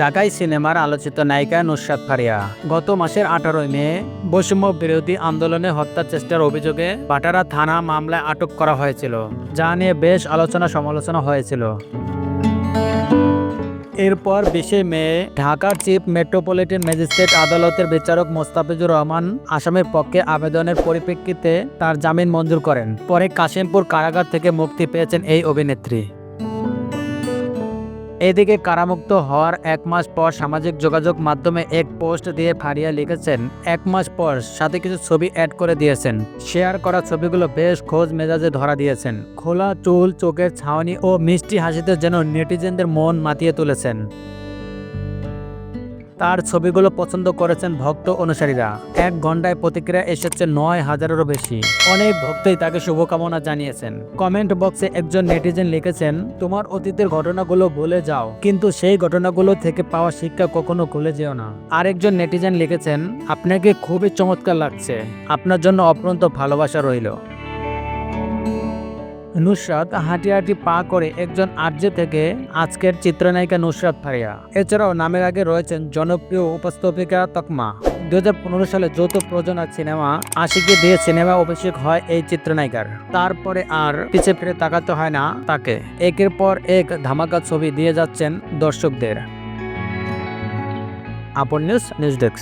ঢাকাই সিনেমার আলোচিত নায়িকা নুসরাত ফারিয়া। গত মাসের আঠারোই মে, বৈষম্য বিরোধী আন্দোলনে হত্যা চেষ্টার অভিযোগে বাটারা থানা মামলায় আটক করা হয়েছিল, যা নিয়ে বেশ আলোচনা সমালোচনা হয়েছিল। এরপর বিশে মে, ঢাকার চিফ মেট্রোপলিটন ম্যাজিস্ট্রেট আদালতের বিচারক মোস্তাফিজুর রহমান আসামের পক্ষে আবেদনের পরিপ্রেক্ষিতে তার জামিন মঞ্জুর করেন। পরে কাশিমপুর কারাগার থেকে মুক্তি পেয়েছেন এই অভিনেত্রী। এদিকে কারামুক্ত হওয়ার এক মাস পর সামাজিক যোগাযোগ মাধ্যমে এক পোস্ট দিয়ে ফারিয়া লিখেছেন, এক মাস পর সাথে কিছু ছবি অ্যাড করে দিয়েছেন। শেয়ার করা ছবিগুলো বেশ খোঁজ মেজাজে ধরা দিয়েছেন। খোলা চুল, চোখের ছাউনি ও মিষ্টি হাসিতে যেন নেটিজেনদের মন মাতিয়ে তুলেছেন। তার ছবিগুলো পছন্দ করেছেন ভক্ত অনুসারীরা। এক ঘন্টায় প্রতিক্রিয়া এসেছে নয় হাজারেরও বেশি। অনেক ভক্তই তাকে শুভকামনা জানিয়েছেন। কমেন্ট বক্সে একজন নেটিজেন লিখেছেন, তোমার অতীতের ঘটনাগুলো ভুলে যাও, কিন্তু সেই ঘটনাগুলো থেকে পাওয়া শিক্ষা কখনো ভুলে যেও না। আরেকজন নেটিজেন লিখেছেন, আপনাকে খুবই চমৎকার লাগছে। আপনার জন্য অপ্রন্ত ভালোবাসা রইল। নুসরাত হাঁটি হাঁটি পা করে একজন আর্যে থেকে আজকের চিত্রনায়িকা নুসরাত ফারিয়া। এছাড়াও নামের আগে রয়েছেন জনপ্রিয় উপস্থাপিকা তকমা। দু হাজার পনেরো সালে যৌথ প্রযোজনা সিনেমা আশিকে দিয়ে সিনেমা অভিষেক হয় এই চিত্রনায়িকার। তারপরে আর পিছে ফিরে তাকাতে হয় না তাকে। একের পর এক ধামাকা ছবি দিয়ে যাচ্ছেন দর্শকদের। আপন নিউজ নিউজ ডেস্ক।